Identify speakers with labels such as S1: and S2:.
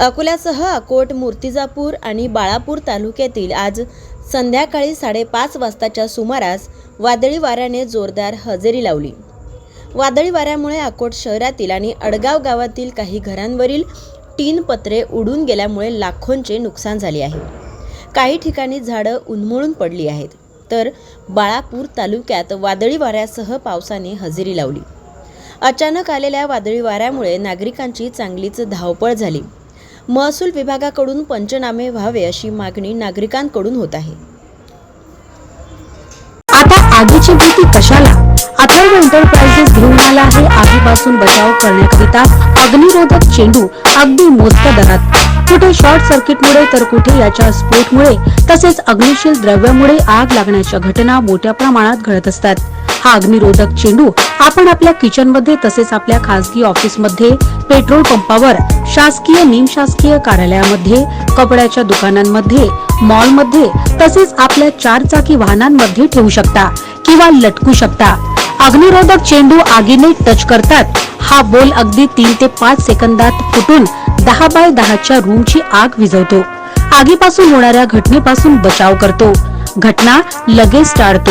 S1: अकोल्यासह अकोट मूर्तिजापूर आणि बाळापूर तालुक्यातील आज संध्याकाळी साडेपाच वाजताच्या सुमारास वादळी वाऱ्याने जोरदार हजेरी लावली. वादळी वाऱ्यामुळे अकोट शहरातील आणि अडगाव गावातील काही घरांवरील तीन पत्रे उडून गेल्यामुळे लाखोंचे नुकसान झाले आहे. काही ठिकाणी झाडं उन्मळून पडली आहेत तर बाळापूर तालुक्यात वादळी वाऱ्यासह पावसाने हजेरी लावली. अचानक आलेल्या वादळी वाऱ्यामुळे नागरिकांची चांगलीच धावपळ झाली. महसूल विभागाकडून पंचनामे व्हावे अशी मागणी नागरिकांकडून होत आहे.
S2: आता आगीची भीती कशाला? अथर्व एंटरप्राइजेस घेऊन आला आहे आगीपासून बचाव करण्याकरिता अग्निरोधक चेंडू अगदी मोजक्या दरात. कुठे शॉर्ट सर्किटमुळे तर कुठे याच्या स्फोटमुळे. तसेच अग्निशील द्रव्यामुळे आग लागण्याच्या घटना मोठ्या प्रमाणात घडत असतात. हा अग्निरोधक चेंडू. आपण आपल्या किचनमध्ये तसेच आपल्या खासगी ऑफिसमध्ये पेट्रोल पंपावर शासकीय निमशासकीय कार्यालयामध्ये कपड्याच्या दुकानांमध्ये मॉलमध्ये तसेच आपल्या चार चाकी वाहनांमध्ये ठेवू शकता किंवा लटकू शकता. अग्निरोधक चेंडू आगीने टच करतात. हा बोल अगदी तीन ते पाच सेकंदात फुटून दहा बाय दहाच्या रूमची आग विझवतो. आगीपासून होणाऱ्या घटनेपासून बचाव करतो. घटना लगेच टाळतो.